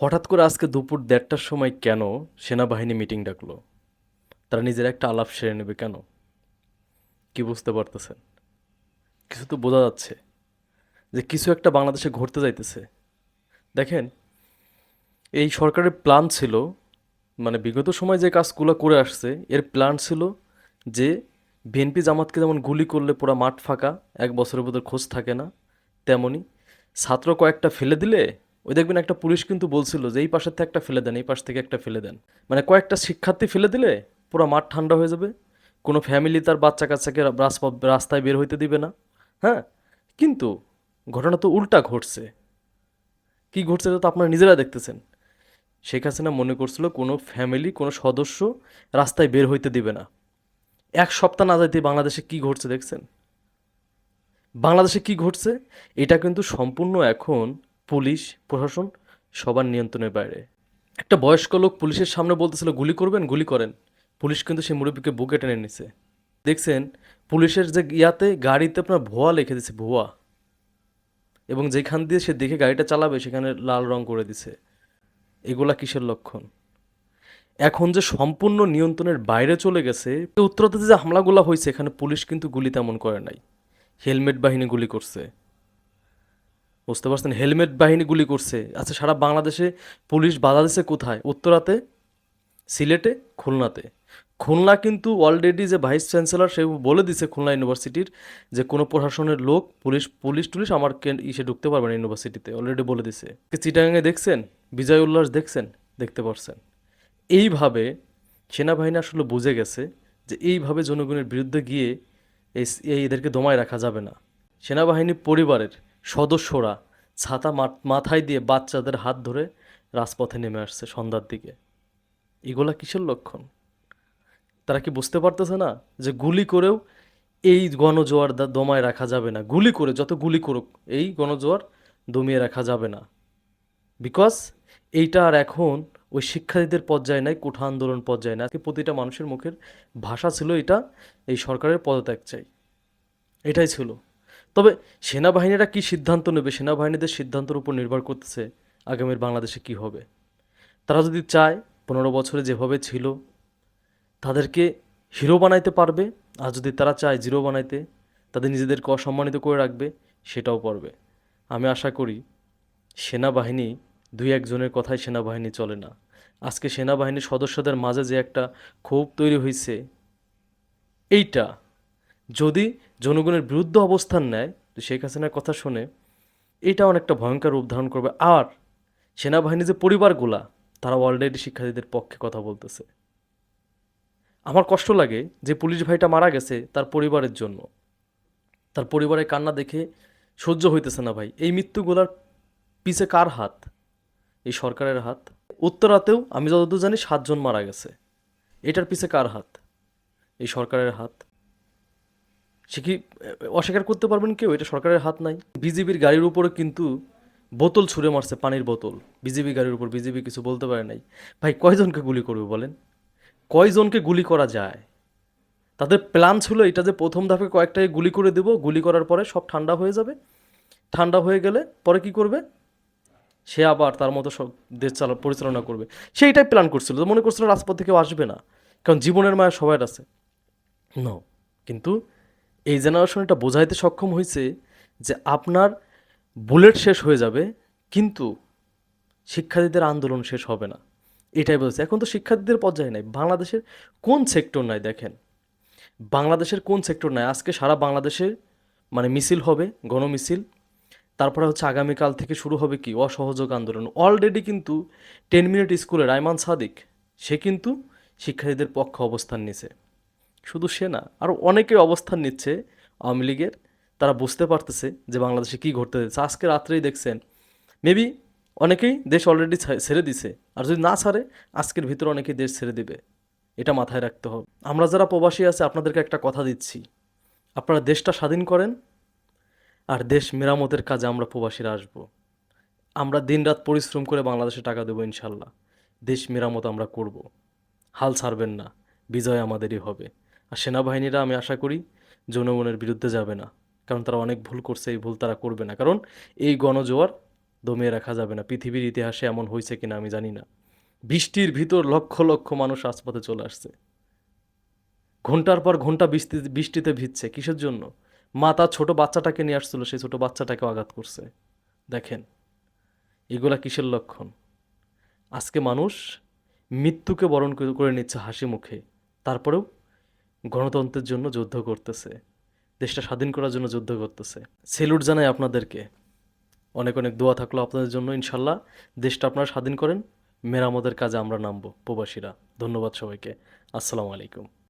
হঠাৎ করে আজকে দুপুর দেড়টার সময় কেন সেনাবাহিনী মিটিং ডাকলো? তারা নিজের একটা আলাপ সেরে নেবে কেন? কি বুঝতে পারতেছেন? কিছু তো বোঝা যাচ্ছে যে কিছু একটা বাংলাদেশে ঘটতে যাইতেছে। দেখেন, এই সরকারের প্ল্যান ছিল মানে বিগত সময় যে কাজগুলো করে আসছে, এর প্ল্যান ছিল যে বিএনপি জামাতকে যেমন গুলি করলে পুরো মাঠ ফাঁকা, এক বছরের ভিতর খোঁজ থাকে না, তেমনি ছাত্র কয়েকটা ফেলে দিলে ওই দেখবেন একটা পুলিশ কিন্তু বলছিল যে এই পাশের থেকে একটা ফেলে দেন, এই পাশ থেকে একটা ফেলে দেন। মানে কয়েকটা শিক্ষার্থী ফেলে দিলে পুরো মাঠ ঠান্ডা হয়ে যাবে। কোনো ফ্যামিলি তার বাচ্চা কাচ্চাকে রাস্তায় বের হইতে দিবে না। হ্যাঁ? কিন্তু ঘটনা তো উল্টা ঘটছে। কি ঘটছে তো আপনারা নিজেরা দেখতেছেন। শেখ হাসিনা মনে করছিল কোনো ফ্যামিলি কোনো সদস্য রাস্তায় বের হইতে দিবে না। এক সপ্তাহ না যাইতে বাংলাদেশে কি ঘটছে দেখছেন? বাংলাদেশে কি ঘটছে? এটা কিন্তু সম্পূর্ণ এখন পুলিশ, প্রশাসন সবার নিয়ন্ত্রণের বাইরে। একটা বয়স্ক লোক পুলিশের সামনে বলতেছিল, গুলি করবেন? গুলি করেন। পুলিশ কিন্তু সেই মুরব্বীকে বুকে টেনে নিছে। দেখছেন, পুলিশের যে ইয়াতে গাড়িতে আপনার ভুয়া লিখে দিছে, ভুয়া। এবং যেখান দিয়ে সে দেখে গাড়িটা চালাবে, সেখানে লাল রং করে দিছে। এগুলা কিসের লক্ষণ? এখন যে সম্পূর্ণ নিয়ন্ত্রণের বাইরে চলে গেছে, উত্তরাতে যে হামলাগুলো হয়েছে, এখানে পুলিশ কিন্তু গুলি তেমন করে নাই। হেলমেট বাহিনী গুলি করছে। বুঝতে পারছেন? হেলমেট বাহিনী গুলি করছে। আচ্ছা সারা বাংলাদেশে পুলিশ বাধা দিছে কোথায়? উত্তরাতে, সিলেটে, খুলনাতে। খুলনা কিন্তু অলরেডি যে ভাইস চ্যান্সেলর সে বলে দিছে খুলনা ইউনিভার্সিটির যে কোনো প্রশাসনের লোক, পুলিশ পুলিশ টুলিশ আমার ইসে ঢুকতে পারবে না ইউনিভার্সিটিতে অলরেডি বলে দিছে। চিটাগাঙে দেখছেন? বিজয় উল্লাস দেখছেন? দেখতে পারছেন। এইভাবে সেনাবাহিনী আসলে বুঝে গেছে যে এইভাবে জনগণের বিরুদ্ধে গিয়ে এই এদেরকে দমায় রাখা যাবে না। সেনাবাহিনী পরিবারের সদস্যরা ছাতা মাথায় দিয়ে বাচ্চাদের হাত ধরে রাজপথে নেমে আসছে সন্ধ্যার দিকে। এগুলা কিসের লক্ষণ? তারা কি বুঝতে পারতেছে না যে গুলি করেও এই গণজোয়ার দমায় রাখা যাবে না? গুলি করে, যত গুলি করুক, এই গণজোয়ার দমিয়ে রাখা যাবে না। বিকজ এইটা আর এখন ওই শিক্ষার্থীদের পর্যায়ে নাই, কোঠা আন্দোলন পর্যায়ে না আজকে প্রতিটা মানুষের মুখের ভাষা ছিল এটা, এই সরকারের পদত্যাগ চাই। এটাই ছিল। তবে সেনাবাহিনীরা কি সিদ্ধান্ত নেবে? সেনাবাহিনীদের সিদ্ধান্তের উপর নির্ভর করতেছে আগামীর বাংলাদেশে কি হবে। তারা যদি চায় পনেরো বছরে যেভাবে ছিল, তাদেরকে হিরো বানাইতে পারবে। আর যদি তারা চায় জিরো বানাইতে, তাদের নিজেদেরকে অসম্মানিত করে রাখবে, সেটাও পারবে। আমি আশা করি সেনাবাহিনী দুই একজনের কথাই সেনাবাহিনী চলে না। আজকে সেনাবাহিনীর সদস্যদের মাঝে যে একটা ক্ষোভ তৈরি হয়েছে এইটা যদি জনগণের বিরুদ্ধে অবস্থান নেয়, তো শেখ হাসিনার কথা শুনে এটা অনেকটা ভয়ঙ্কর রূপ ধারণ করবে। আর সেনাবাহিনী যে পরিবারগুলা, তারা অলরেডি শিক্ষার্থীদের পক্ষে কথা বলতেছে। আমার কষ্ট লাগে যে পুলিশ ভাইটা মারা গেছে তার পরিবারের জন্য। তার পরিবারের কান্না দেখে সহ্য হইতেছে না ভাই। এই মৃত্যুগুলার পিছে কার হাত? এই সরকারের হাত? উত্তরাতেও আমি যতদূর জানি সাতজন মারা গেছে। এটার পিছে কার হাত? এই সরকারের হাত? সে কি অস্বীকার করতে পারবেন কেউ? এটা সরকারের হাত নাই। বিজেপির গাড়ির উপরে কিন্তু বোতল ছুঁড়ে মারছে পানির বোতল। বিজেপি গাড়ির উপর বিজেপি কিছু বলতে পারে নাই। ভাই, কয়জনকে গুলি করবে বলেন? কয়জনকে গুলি করা যায়? তাদের প্ল্যান ছিল এটা যে প্রথম ধাপে কয়েকটাকে গুলি করে দেব, গুলি করার পরে সব ঠান্ডা হয়ে যাবে। ঠান্ডা হয়ে গেলে পরে কি করবে? সে আবার তার মতো সব দেশ চালা, পরিচালনা করবে। সেইটাই প্ল্যান করছিল। মনে করছিল রাজপথ থেকে আসবে না। কারণ জীবনের মায়া সবার আছে। ন কিন্তু এই জেনারেশন এটা বোঝাইতে সক্ষম হয়েছে যে আপনার বুলেট শেষ হয়ে যাবে, কিন্তু শিক্ষার্থীদের আন্দোলন শেষ হবে না। এটাই বলছে। এখন তো শিক্ষার্থীদের পর্যায়ে নাই। বাংলাদেশের কোন সেক্টর নাই দেখেন? বাংলাদেশের কোন সেক্টর নাই? আজকে সারা বাংলাদেশে মানে মিছিল হবে, গণমিছিল। তারপরে হচ্ছে আগামীকাল থেকে শুরু হবে কি? অসহযোগ আন্দোলন। অলরেডি কিন্তু টেন মিনিট স্কুলে রায়মান সাদিক, সে কিন্তু শিক্ষার্থীদের পক্ষে অবস্থান নিছে। শুধু সে না আরও অনেকে অবস্থান নিচ্ছে আওয়ামী লীগের। তারা বুঝতে পারতেছে যে বাংলাদেশে কী ঘটতে যাচ্ছে। আজকে রাত্রেই দেখছেন, মেবি অনেকেই দেশ অলরেডি ছেড়ে দিছে। আর যদি না ছাড়ে, আজকের ভিতরে অনেকেই দেশ ছেড়ে দিবে। এটা মাথায় রাখতে হবে। আমরা যারা প্রবাসী আছে, আপনাদেরকে একটা কথা দিচ্ছি। আপনারা দেশটা স্বাধীন করেন আর দেশ মেরামতের কাজে আমরা প্রবাসীরা আসব। আমরা দিনরাত পরিশ্রম করে বাংলাদেশে টাকা দেবো ইনশাল্লাহ। দেশ মেরামত আমরা করব। হাল ছাড়বেন না। বিজয় আমাদেরই হবে। আর সেনাবাহিনীরা আমি আশা করি জনগণের বিরুদ্ধে যাবে না। কারণ তারা অনেক ভুল করছে, এই ভুল তারা করবে না। কারণ এই গণজোয়ার দমিয়ে রাখা যাবে না। পৃথিবীর ইতিহাসে এমন হয়েছে কিনা আমি জানি না। বৃষ্টির ভিতর লক্ষ লক্ষ মানুষ রাজপথে চলে আসছে। ঘণ্টার পর ঘণ্টা বৃষ্টি, বৃষ্টিতে ভিজছে। কিসের জন্য? মা তার ছোট বাচ্চাটাকে নিয়ে আসছিল, সেই ছোট বাচ্চাটাকে আঘাত করছে। দেখেন, এগুলা কিসের লক্ষণ? আজকে মানুষ মৃত্যুকে বরণ করে নিচ্ছে হাসি মুখে। তারপরেও গণতন্ত্রের জন্য যুদ্ধ করতেছে, দেশটা স্বাধীন করার জন্য যুদ্ধ করতেছে। সেলুট জানাই আপনাদেরকে। অনেক অনেক দোয়া থাকল আপনাদের জন্য, ইনশাল্লাহ। দেশটা আপনারা স্বাধীন করেন, মেরামতের কাজে আমরা নামবো, প্রবাসীরা। ধন্যবাদ সবাইকে। আসসালামু আলাইকুম।